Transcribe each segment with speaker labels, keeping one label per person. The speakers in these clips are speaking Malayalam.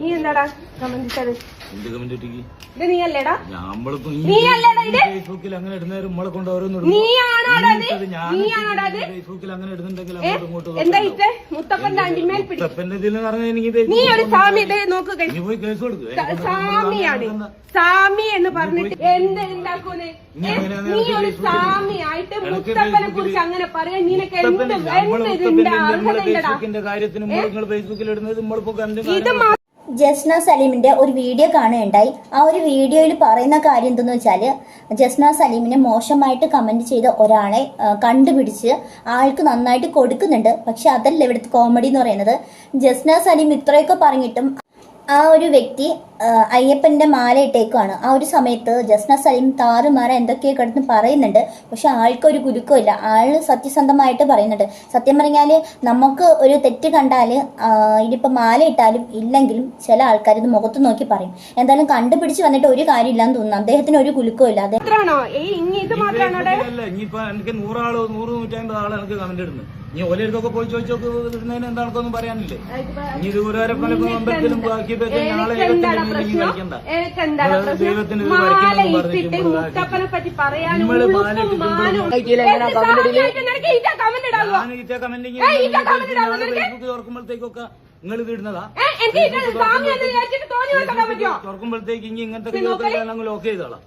Speaker 1: നീ എന്താടാ? കമന്റ് ഇട്ടത്.
Speaker 2: എന്ത് കമന്റ് ഇട്ടിക്ക്?
Speaker 1: ഇത് നീ അല്ലേടാ
Speaker 2: നമ്മളിപ്പോ
Speaker 1: നീ അല്ലേടാ ഇത്
Speaker 2: ഫേസ്ബുക്കിൽ അങ്ങനെ ഇടുന്നവര് നമ്മളെ കൊണ്ട് ഓരോന്ന്
Speaker 1: നീയാണോടാ ഇത്? നീയാണോടാ ഇത്?
Speaker 2: ഫേസ്ബുക്കിൽ അങ്ങനെ ഇടുന്നുണ്ടെങ്കിൽ അങ്ങോട്ട് ഇങ്ങോട്ട്
Speaker 1: എന്താ ഇട്ട് മുത്തപ്പന്റെ അണ്ടിമേൽ പിടി.
Speaker 2: മുത്തപ്പന്റെ ഇതിൽ പറഞ്ഞാൽ എനിക്ക്
Speaker 1: നീ ഒരു സാമി ഇത് നോക്ക് കഴി
Speaker 2: ഇനി പോയി കേസ് കൊടുക്കുക
Speaker 1: സാമിയാണ് സാമി എന്ന് പറഞ്ഞിട്ട് എന്ത് ഉണ്ടാക്കൂന്ന് നീ ഒരു സാമിയായിട്ട് മുത്തപ്പനെ കുറിച്ച് അങ്ങനെ പറയാൻ നിനക്ക് എന്ത് എന്ത് ഇതിന്റെ അർഹത
Speaker 2: ഫേസ്ബുക്കിൽ ഇടുന്നത് നമ്മളിപ്പോ
Speaker 1: ഇത്
Speaker 3: ജസ്ന സലീമിന്റെ ഒരു വീഡിയോ കാണുകയുണ്ടായി. ആ ഒരു വീഡിയോയിൽ പറയുന്ന കാര്യം എന്തെന്ന് വെച്ചാൽ ജസ്ന സലീമിനെ മോശമായിട്ട് കമന്റ് ചെയ്ത ഒരാളെ കണ്ടുപിടിച്ച് ആൾക്ക് നന്നായിട്ട് കൊടുക്കുന്നുണ്ട്. പക്ഷെ അതല്ല ഇവിടുത്തെ കോമഡി എന്ന് പറയുന്നത്. ജസ്ന സലീം ഇത്രയൊക്കെ പറഞ്ഞിട്ടും ആ ഒരു വ്യക്തി ആ, അയ്യപ്പന്റെ മാല ഇട്ടേക്കുവാണ്. ആ ഒരു സമയത്ത് ജസ്ന സലീം താറുമാറ എന്തൊക്കെയോ കിടന്ന് പറയുന്നുണ്ട്. പക്ഷെ ആൾക്കൊരു കുരുക്കമില്ല. ആൾ സത്യസന്ധമായിട്ട് പറയുന്നുണ്ട്. സത്യം പറഞ്ഞാൽ നമുക്ക് ഒരു തെറ്റ് കണ്ടാൽ ഇനിയിപ്പോൾ മാല ഇട്ടാലും ഇല്ലെങ്കിലും ചില ആൾക്കാർ ഇത് മുഖത്ത് നോക്കി പറയും. എന്തായാലും കണ്ടുപിടിച്ച് വന്നിട്ട് ഒരു കാര്യമില്ലാന്ന് തോന്നുന്നു. അദ്ദേഹത്തിന് ഒരു കുലുക്കമില്ല. അദ്ദേഹം
Speaker 2: നീ ഓരോരുത്തൊക്കെ പോയി ചോദിച്ചോക്ക് ഇടുന്നതിന് എന്താണെന്നൊന്നും പറയാനില്ലേ? ഇനി ദൂരവരെ ബാക്കി നാളെ
Speaker 1: പ്രശ്നം
Speaker 2: അത്
Speaker 1: പ്രശ്നം? മാല
Speaker 2: വരയ്ക്കണമെന്ന്
Speaker 1: ഇട്ടിട്ട്
Speaker 2: പറഞ്ഞിട്ട്
Speaker 1: മുത്തപ്പനെ പറ്റി പറയാനും
Speaker 2: തുറക്കുമ്പോഴത്തേക്കൊക്കെ നിങ്ങൾ ഇത് ഇടുന്നതാ? തുറക്കുമ്പോഴത്തേക്ക് ഇനി ഇങ്ങനത്തെ ഞങ്ങൾ ലോക്ക് ചെയ്തോളാം?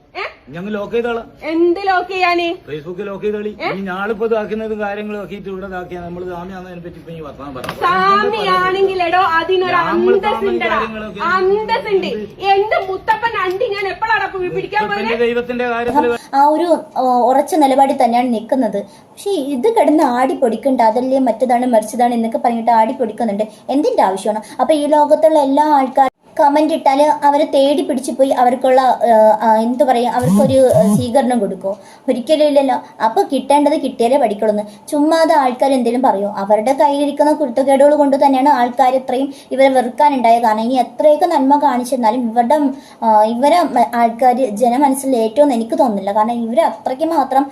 Speaker 2: ഞങ്ങൾ ലോക്ക് ചെയ്തോളാം.
Speaker 1: എന്ത് ലോക്ക് ചെയ്യാന്?
Speaker 2: ഫേസ്ബുക്ക് ലോക്ക് ചെയ്തോളി. ഇനി ഞാളിപ്പോ ഇതാക്കുന്നതും കാര്യങ്ങളും ആക്കിയിട്ട് ഇവിടെ ഇതാക്കിയാ നമ്മൾ സാമ്യാന്നതിനെ പറ്റി ഇപ്പൊ ഈ വർത്തമാനം പറഞ്ഞു
Speaker 1: സാമിയാണെങ്കിൽ എടോ അതിനൊരു
Speaker 2: കാര്യങ്ങളൊക്കെ
Speaker 1: അന്തസ്സുണ്ട്. എന്ത്? മുത്തപ്പൻ അണ്ടി ഞാൻ എപ്പോഴാണ് പിടിക്കാൻ
Speaker 2: ദൈവത്തിന്റെ കാര്യത്തിൽ
Speaker 3: ആ ഒരു ഉറച്ച നിലപാടിൽ തന്നെയാണ് നിൽക്കുന്നത്. പക്ഷേ ഇത് കിടന്ന് ആടി പൊടിക്കണ്ട. അതല്ലേ മറ്റതാണ് മറിച്ചതാണ് എന്നൊക്കെ പറഞ്ഞിട്ട് ആടി പൊടിക്കുന്നുണ്ട്. എന്തിന്റെ ആവശ്യമാണ്? അപ്പൊ ഈ ലോകത്തുള്ള എല്ലാ ആൾക്കാരും കമന്റ് ഇട്ടാൽ അവരെ തേടി പിടിച്ച് പോയി അവർക്കുള്ള എന്ത് ആ, എന്തു പറയാ അവർക്കൊരു സ്വീകരണം കൊടുക്കോ. ഒരിക്കലും ഇല്ലല്ലോ. അപ്പൊ കിട്ടേണ്ടത് കിട്ടിയാലേ പഠിക്കുള്ളൂ ചുമ്മാതെ ആൾക്കാർ എന്തെങ്കിലും പറയോ? അവരുടെ കയ്യിലിരിക്കുന്ന കുരുത്തക്കേടുകൾ കൊണ്ട് തന്നെയാണ് ആൾക്കാർ ഇത്രയും ഇവരെ വെറുക്കാനുണ്ടായ കാരണം. ഇനി എത്രയൊക്കെ നന്മ കാണിച്ചിരുന്നാലും ഇവരുടെ ഇവരെ ആൾക്കാർ ജനമനസ്സിൽ ഏറ്റവും എനിക്ക് തോന്നുന്നില്ല. കാരണം ഇവർ അത്രയ്ക്ക് മാത്രം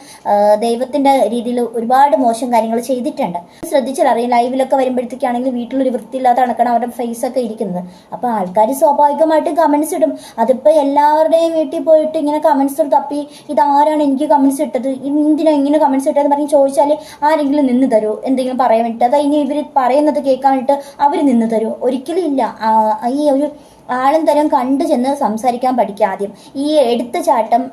Speaker 3: ദൈവത്തിന്റെ രീതിയിൽ ഒരുപാട് മോശം കാര്യങ്ങൾ ചെയ്തിട്ടുണ്ട്. ശ്രദ്ധിച്ചാൽ അറിയാം ലൈവിലൊക്കെ വരുമ്പോഴത്തേക്കാണെങ്കിൽ വീട്ടിലൊരു വൃത്തിയില്ലാത്ത കണക്കാണ് അവരുടെ ഫേസ് ഒക്കെ ഇരിക്കുന്നത്. അപ്പൊ ആൾക്കാർ സ്വാഭാവികമായിട്ടും കമൻസ് ഇടും. അതിപ്പോ എല്ലാവരുടെയും വീട്ടിൽ പോയിട്ട് ഇങ്ങനെ കമന്റ്സ് തപ്പി ഇതാരാണ് എനിക്ക് കമൻസ് ഇട്ടത്? എന്തിനാ ഇങ്ങനെ കമൻസ് ഇട്ടതെന്ന് പറഞ്ഞ് ചോദിച്ചാൽ ആരെങ്കിലും നിന്ന് തരുമോ എന്തെങ്കിലും പറയാൻ വേണ്ടിയിട്ട് അതാ ഇനി ഇവർ പറയുന്നത് കേൾക്കാൻ വേണ്ടിയിട്ട് അവർ നിന്ന് തരുമോ ഒരിക്കലും ഇല്ല. ഈ ഒരു ആളും തരം കണ്ടു ചെന്ന് സംസാരിക്കാൻ പഠിക്കുക ആദ്യം. ഈ എടുത്തുചാട്ടം ചാട്ടം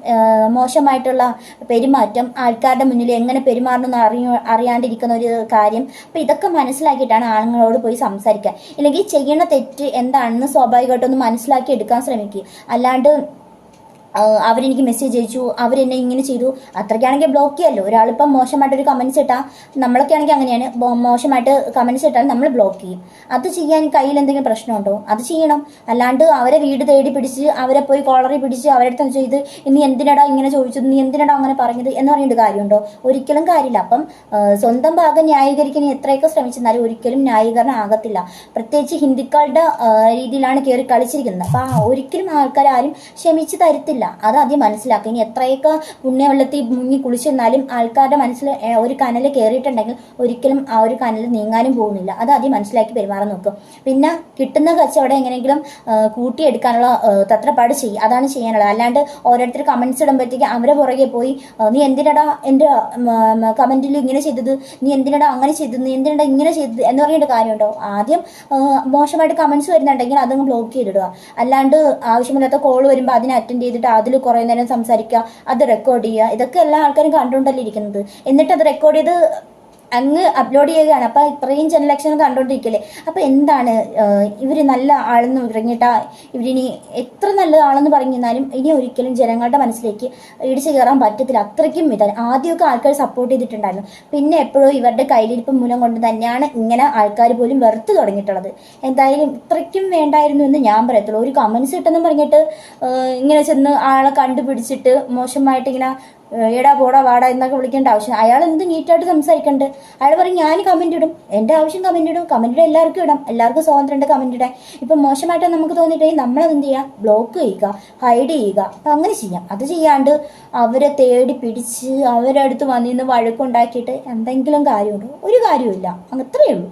Speaker 3: മോശമായിട്ടുള്ള പെരുമാറ്റം ആൾക്കാരുടെ മുന്നിൽ എങ്ങനെ പെരുമാറണമെന്ന് അറിയ അറിയാണ്ടിരിക്കുന്ന ഒരു കാര്യം. അപ്പം ഇതൊക്കെ മനസ്സിലാക്കിയിട്ടാണ് ആളുകളോട് പോയി സംസാരിക്കുക. ഇല്ലെങ്കിൽ ചെയ്യുന്ന തെറ്റ് എന്താണെന്ന് സ്വാഭാവികമായിട്ടൊന്ന് മനസ്സിലാക്കി എടുക്കാൻ ശ്രമിക്കുക. അല്ലാണ്ട് അവരെനിക്ക് മെസ്സേജ് അയച്ചു. അവരെന്നെ ഇങ്ങനെ ചെയ്തു. അത്രയ്ക്കാണെങ്കിൽ ബ്ലോക്ക് ചെയ്യാമല്ലോ ഒരാളിപ്പം മോശമായിട്ടൊരു കമൻസ് ഇട്ടാൽ നമ്മളൊക്കെ ആണെങ്കിൽ അങ്ങനെയാണ് മോശമായിട്ട് കമൻസ് ഇട്ടാൽ നമ്മൾ ബ്ലോക്ക് ചെയ്യും. അത് ചെയ്യാൻ കയ്യിൽ എന്തെങ്കിലും പ്രശ്നമുണ്ടോ? അത് ചെയ്യണം. അല്ലാണ്ട് അവരെ വീട് തേടി പിടിച്ച് അവരെ പോയി കോളറി പിടിച്ച് അവരുടെ അടുത്ത് ചെയ്ത് നീ എന്തിനടാ ഇങ്ങനെ ചോദിച്ചത്? നീ എന്തിനടാ അങ്ങനെ പറഞ്ഞത്? എന്ന് പറഞ്ഞിട്ട് കാര്യമുണ്ടോ? ഒരിക്കലും കാര്യമില്ല. അപ്പം സ്വന്തം ഭാഗം ന്യായീകരിക്കാൻ എത്രയൊക്കെ ശ്രമിച്ചെന്നാലും ഒരിക്കലും ന്യായീകരണം ആകത്തില്ല. പ്രത്യേകിച്ച് ഹിന്ദുക്കളുടെ രീതിയിലാണ് കയറി കളിച്ചിരിക്കുന്നത്. അപ്പം ഒരിക്കലും ആൾക്കാർ ആരും ക്ഷമിച്ച് തരത്തില്ല. അത് ആദ്യം മനസ്സിലാക്കുക. ഇനി എത്രയൊക്കെ പുണ്യവെള്ളത്തിൽ മുങ്ങി കുളിച്ചിരുന്നാലും ആൾക്കാരുടെ മനസ്സിൽ ഒരു കനൽ കയറിയിട്ടുണ്ടെങ്കിൽ ഒരിക്കലും ആ ഒരു കനൽ നീങ്ങാനും പോകുന്നില്ല. അത് ആദ്യം മനസ്സിലാക്കി പെരുമാറാൻ നോക്കും പിന്നെ കിട്ടുന്ന കച്ചവടം എങ്ങനെയെങ്കിലും കൂട്ടിയെടുക്കാനുള്ള തത്രപ്പാട് ചെയ്യും അതാണ് ചെയ്യാനുള്ളത്. അല്ലാണ്ട് ഓരോരുത്തർ കമൻസ് ഇടുമ്പോഴത്തേക്ക് അവരെ പുറകെ പോയി നീ എന്തിനടാ എന്റെ കമന്റിൽ ഇങ്ങനെ ചെയ്തത്? നീ എന്തിനടാ അങ്ങനെ ചെയ്തത്? നീ എന്തിനടാ ഇങ്ങനെ ചെയ്തത്? എന്ന് പറഞ്ഞിട്ട് കാര്യമുണ്ടോ? ആദ്യം മോശമായിട്ട് കമൻസ് വരുന്നുണ്ടെങ്കിൽ അതങ്ങ് ബ്ലോക്ക് ചെയ്തിടുക. അല്ലാണ്ട് ആവശ്യമില്ലാത്ത കോൾ വരുമ്പോൾ അതിനെ അറ്റൻഡ് ചെയ്തിട്ട് അതിൽ കുറേ നേരം സംസാരിക്കുക അത് റെക്കോർഡ് ചെയ്യുക. ഇതൊക്കെ എല്ലാ ആൾക്കാരും കണ്ടുകൊണ്ടല്ലേ ഇരിക്കുന്നത്. എന്നിട്ട് അത് റെക്കോർഡ് ചെയ്ത് അങ്ങ് അപ്ലോഡ് ചെയ്യുകയാണ്. അപ്പോൾ ഇത്രയും ജനലക്ഷം കണ്ടുകൊണ്ടിരിക്കില്ലേ അപ്പോൾ എന്താണ് ഇവർ നല്ല ആളെന്ന് ഇറങ്ങിയിട്ടാ ഇവരിനി എത്ര നല്ല ആളെന്ന് പറഞ്ഞാലും ഇനി ഒരിക്കലും ജനങ്ങളുടെ മനസ്സിലേക്ക് ഇടിച്ചു കയറാൻ പറ്റത്തില്ല. അത്രയ്ക്കും ഇതാണ്. ആദ്യമൊക്കെ ആൾക്കാർ സപ്പോർട്ട് ചെയ്തിട്ടുണ്ടായിരുന്നു. പിന്നെ എപ്പോഴും ഇവരുടെ കയ്യിലിരിപ്പ് മൂലം കൊണ്ട് തന്നെയാണ് ഇങ്ങനെ ആൾക്കാർ പോലും വെറുത്ത് തുടങ്ങിയിട്ടുള്ളത്. എന്തായാലും ഇത്രയ്ക്കും വേണ്ടായിരുന്നു എന്ന് ഞാൻ പറയത്തുള്ളൂ. ഒരു കമൻസ് കിട്ടുന്നു പറഞ്ഞിട്ട് ഇങ്ങനെ ചെന്ന് ആളെ കണ്ടുപിടിച്ചിട്ട് മോശമായിട്ട് ഇങ്ങനെ എടാ പോടാ വാടാ എന്നൊക്കെ വിളിക്കേണ്ട ആവശ്യം. അയാൾ എന്ത് നീറ്റായിട്ട് സംസാരിക്കണ്ട്? അയാൾ പറയും ഞാൻ കമന്റ് ഇടും. എന്റെ ആവശ്യം കമന്റ് ഇടും. കമന്റ് ഇടാൻ എല്ലാവർക്കും ഇടാം. എല്ലാവർക്കും സ്വാതന്ത്ര്യം ഉണ്ട് കമന്റ് ഇടാൻ. ഇപ്പൊ മോശമായിട്ട് നമുക്ക് തോന്നിയിട്ടുണ്ടെങ്കിൽ നമ്മളത് എന്ത് ചെയ്യുക ബ്ലോക്ക് ചെയ്യുക ഹൈഡ് ചെയ്യുക. അപ്പൊ അങ്ങനെ ചെയ്യാം. അത് ചെയ്യാണ്ട് അവരെ തേടി പിടിച്ച് അവരെ അടുത്ത് വന്നിന്ന് വഴക്കുണ്ടാക്കിയിട്ട് എന്തെങ്കിലും കാര്യമുണ്ടോ? ഒരു കാര്യമില്ല അത്രയേ ഉള്ളൂ.